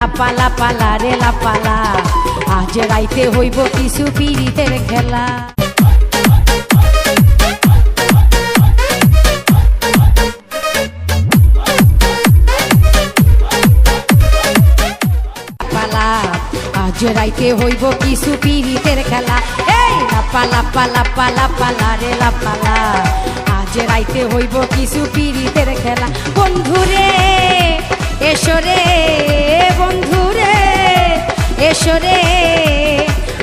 পালা পালা রে লা পালা আজ রাইতে হইব কিছু পিড়িতের খেলা। আজ রাইতে হইব কিছু পিড়িতের খেলা। এই লা পালা পালা পালা রে লা পালা আজ রাইতে হইব কিছু পিড়িতের খেলা। বন্ধুরে, এসো রে। এসো রে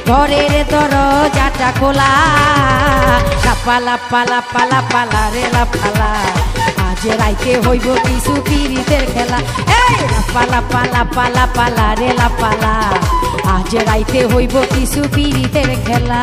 ঘরের দরজাটা খোলা। লাপালা পালা পালা পালা রে লাপালা আজ রাইতে হইব কিছু পিড়িতের খেলা। এই পালা পালা পালা রে লাপালা আজ রাইতে হইব কিছু পিড়িতের খেলা।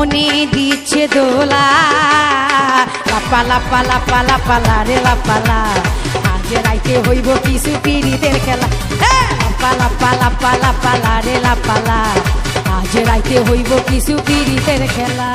মনে দিচ্ছে দোলা। লাপা লাপা লাপা লাপা রে লাপালা আজ রাইতে হইব কিছু পিড়িদের খেলা। লাপা লাপা লাপা লাপা রে লাপালা আজ রাইতে হইব কিছু পিড়িদের খেলা।